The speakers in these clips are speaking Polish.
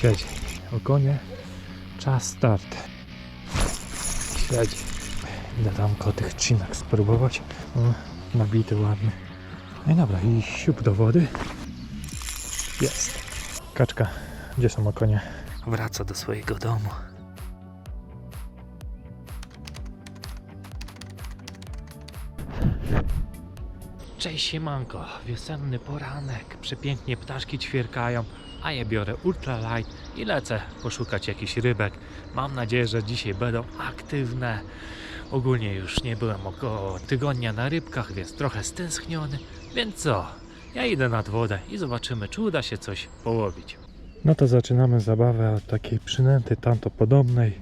Siedzi. Ogonie. Czas start. Siedzi. Idę tam koło tych trzynak spróbować. O, nabity ładny. No i dobra, i siup do wody. Jest. Kaczka. Gdzie są okonie? Wraca do swojego domu. Cześć siemanko, wiosenny poranek, przepięknie ptaszki ćwierkają, a ja biorę ultralight i lecę poszukać jakichś rybek. Mam nadzieję, że dzisiaj będą aktywne. Ogólnie już nie byłem około tygodnia na rybkach, więc trochę stęskniony. Więc co? Ja idę nad wodę i zobaczymy, czy uda się coś połowić. No to zaczynamy zabawę od takiej przynęty tamto podobnej.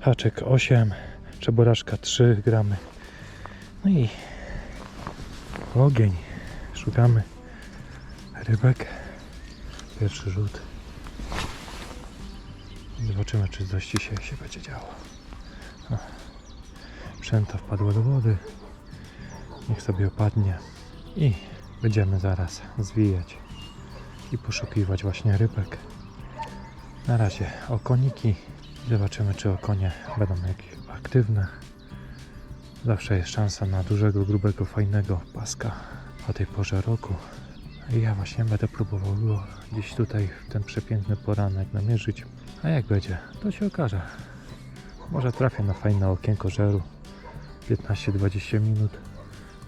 Haczek 8, czeborażka 3 gramy. No i ogień. Szukamy rybek. Pierwszy rzut. Zobaczymy, czy coś dzisiaj się będzie działo. O. Przęta wpadła do wody. Niech sobie opadnie. I będziemy zaraz zwijać i poszukiwać właśnie rybek. Na razie okoniki. Zobaczymy, czy okonie będą jakieś aktywne. Zawsze jest szansa na dużego, grubego, fajnego paska o tej porze roku. Ja właśnie będę próbował gdzieś tutaj w ten przepiękny poranek namierzyć. A jak będzie, to się okaże. Może trafię na fajne okienko żeru. 15-20 minut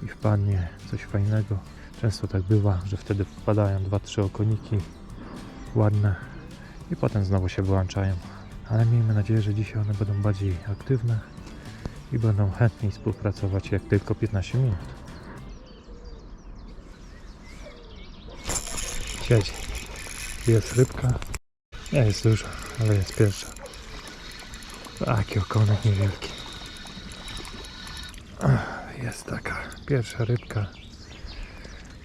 i wpadnie coś fajnego. Często tak bywa, że wtedy wpadają 2-3 okoniki ładne i potem znowu się wyłączają. Ale miejmy nadzieję, że dzisiaj one będą bardziej aktywne i będą chętniej współpracować jak tylko 15 minut. Siedzi. Jest rybka. Nie jest dużo, ale jest pierwsza. Taki okonek niewielki. Jest taka pierwsza rybka.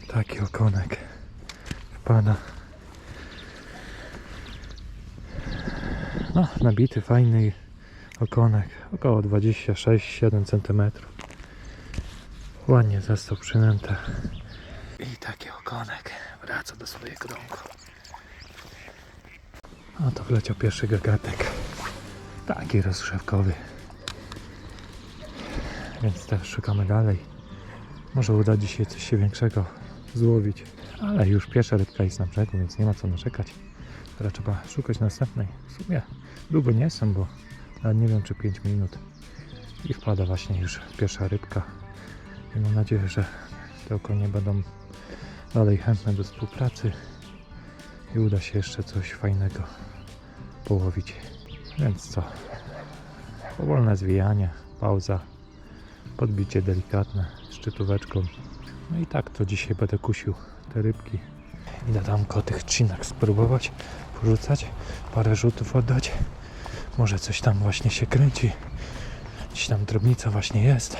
Taki okonek wpada. No, nabity, fajny okonek. Około 26-7 cm. Ładnie został przynęte. I taki okonek wraca do swojego domku. A to wleciał pierwszy gagatek. Taki rozgrzewkowy. Więc też szukamy dalej. Może uda dzisiaj coś się większego złowić. Ale już pierwsza rybka jest na brzegu, więc nie ma co narzekać. Teraz trzeba szukać następnej. W sumie długo nie jestem, bo nawet nie wiem czy 5 minut. I wpada właśnie już pierwsza rybka. I mam nadzieję, że te okonie będą dalej chętne do współpracy i uda się jeszcze coś fajnego połowić. Więc co? Powolne zwijanie, pauza, podbicie delikatne szczytóweczką. No i tak to dzisiaj będę kusił te rybki. Idę tam koło tych trzynak spróbować porzucać, parę rzutów oddać. Może coś tam właśnie się kręci. Gdzieś tam drobnica właśnie jest.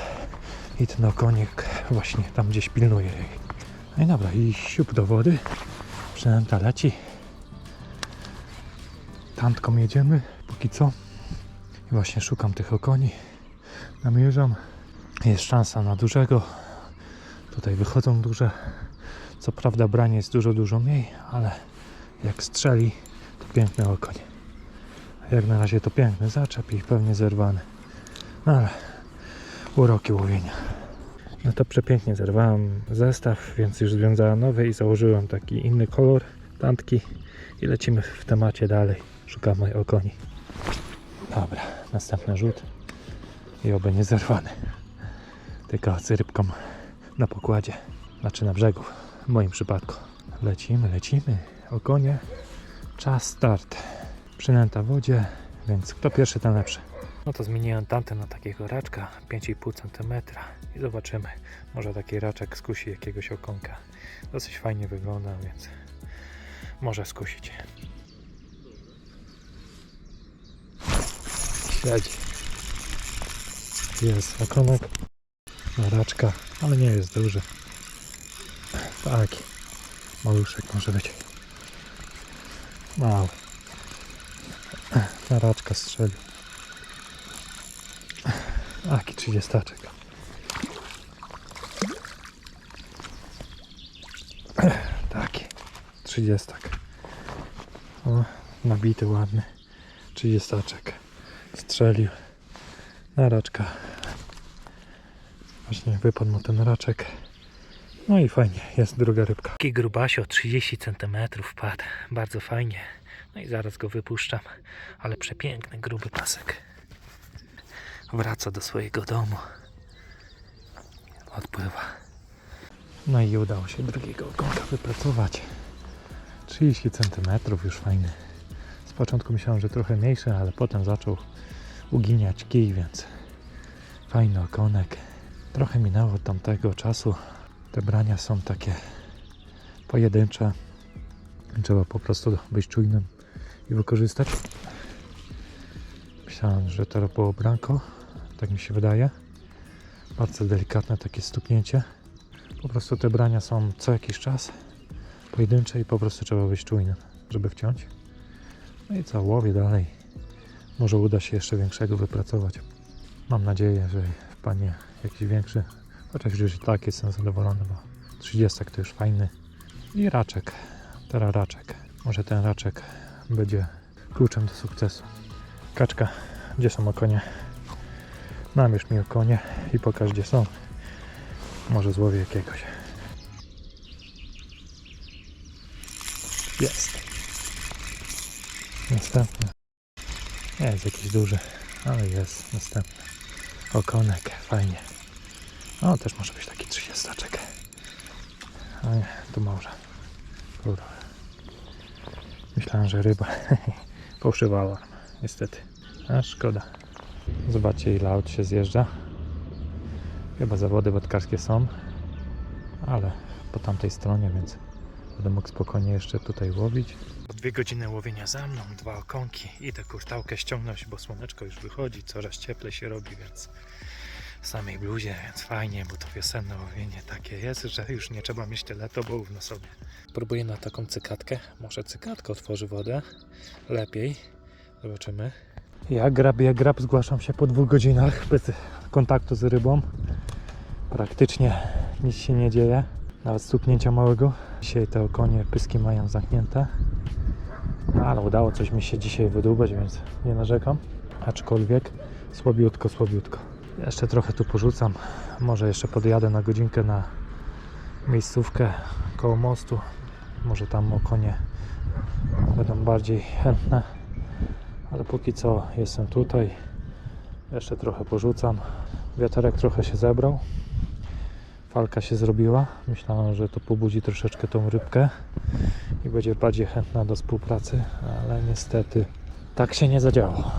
I ten okonik właśnie tam gdzieś pilnuje jej. No i dobra, i siup do wody. Przynęta leci. Tantką jedziemy, póki co. I właśnie szukam tych okoni. Namierzam. Jest szansa na dużego. Tutaj wychodzą duże. Co prawda branie jest dużo, dużo mniej, ale jak strzeli, to piękny okoń. Jak na razie to piękny zaczep i pewnie zerwany. No ale uroki łowienia. No to przepięknie zerwałem zestaw, więc już związałem nowy i założyłem taki inny kolor tantki i lecimy w temacie dalej. Szukamy okoni. Dobra, następny rzut i oby nie zerwany. Tylko z rybką na pokładzie, znaczy na brzegu w moim przypadku. Lecimy, lecimy, okonie. Czas start. Przynęta w wodzie, więc kto pierwszy, ten lepszy. No to zmieniłem tamten na takiego raczka 5,5 cm i zobaczymy. Może taki raczek skusi jakiegoś okonka. Dosyć fajnie wygląda, więc może skusić. Siedzi. Jest okonek. Na raczka, ale nie jest duży. Taki. Maluszek może być. Mały. Na raczka strzelił. Taki trzydziestaczek. Taki. Trzydziestak. O, nabity ładny. 30 strzelił na raczka. Właśnie wypadł mu ten raczek. No i fajnie, jest druga rybka. Taki grubasio, 30 cm wpadł. Bardzo fajnie. No i zaraz go wypuszczam. Ale przepiękny, gruby pasek. Wraca do swojego domu. Odpływa. No i udało się drugiego ogonka wypracować. 30 cm już fajny. Z początku myślałem, że trochę mniejszy, ale potem zaczął uginiać kij, więc fajny okonek. Trochę minęło tamtego czasu. Te brania są takie pojedyncze. Trzeba po prostu być czujnym i wykorzystać. Myślałem, że to było branko. Tak mi się wydaje. Bardzo delikatne takie stuknięcie. Po prostu te brania są co jakiś czas pojedyncze i po prostu trzeba być czujnym, żeby wciąć. No i co, łowię dalej. Może uda się jeszcze większego wypracować. Mam nadzieję, że wpadnie jakiś większy. Chociaż już i tak jestem zadowolony, bo 30 to już fajny. I raczek. Teraz raczek. Może ten raczek będzie kluczem do sukcesu. Kaczka, gdzie są okonie? Namierz mi okonie i pokaż gdzie są. Może złowię jakiegoś. Jest. Następny. Jest jakiś duży, ale jest następny. Okonek, fajnie. O, też może być taki 30. A nie, tu może. Kurwa. Myślałem, że ryba. Alarm, niestety. A szkoda. Zobaczcie ile aut się zjeżdża. Chyba zawody wodkarskie są, ale po tamtej stronie, więc będę mógł spokojnie jeszcze tutaj łowić. Po dwie godziny łowienia za mną, dwa okonki. Idę kurtałkę ściągnąć, bo słoneczko już wychodzi, coraz cieplej się robi, więc w samej bluzie, więc fajnie, bo to wiosenne łowienie takie jest, że już nie trzeba mieć tyle tobołów na sobie. Próbuję na taką cykatkę. Może cykatka otworzy wodę. Lepiej. Zobaczymy. Ja grab, ja grab zgłaszam się po dwóch godzinach bez kontaktu z rybą. Praktycznie nic się nie dzieje. Nawet stuknięcia małego. Dzisiaj te okonie pyski mają zamknięte. Ale udało coś mi się dzisiaj wydłubać, więc nie narzekam. Aczkolwiek słabiutko, słabiutko. Jeszcze trochę tu porzucam. Może jeszcze podjadę na godzinkę na miejscówkę koło mostu. Może tam okonie będą bardziej chętne. Ale póki co jestem tutaj. Jeszcze trochę porzucam. Wiaterek trochę się zebrał. Falka się zrobiła. Myślałem, że to pobudzi troszeczkę tą rybkę i będzie bardziej chętna do współpracy, ale niestety tak się nie zadziało.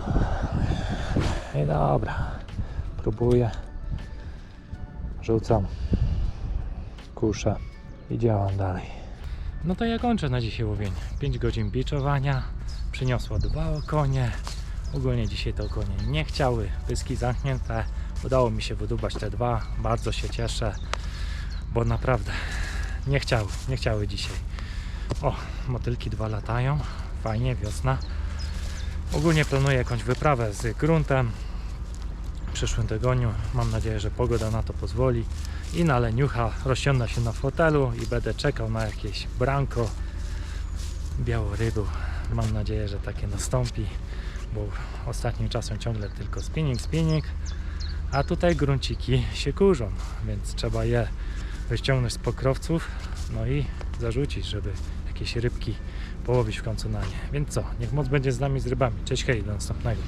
I dobra, próbuję. Rzucam, kuszę i działam dalej. No to ja kończę na dzisiaj łowienie. 5 godzin biczowania, przyniosło dwa okonie. Ogólnie dzisiaj te okonie nie chciały, pyski zamknięte. Udało mi się wydubać te dwa, bardzo się cieszę, bo naprawdę nie chciały, nie chciały dzisiaj. O, motylki dwa latają, fajnie, wiosna. Ogólnie planuję jakąś wyprawę z gruntem w przyszłym tygodniu. Mam nadzieję, że pogoda na to pozwoli. I na leniucha rozsiądę się na fotelu i będę czekał na jakieś branko białorybu. Mam nadzieję, że takie nastąpi, bo ostatnim czasem ciągle tylko spinning, spinning, a tutaj grunciki się kurzą, więc trzeba je wyciągnąć z pokrowców, no i zarzucić, żeby jakieś rybki połowić w końcu na nie. Więc co, niech moc będzie z nami z rybami. Cześć, hej, do następnego.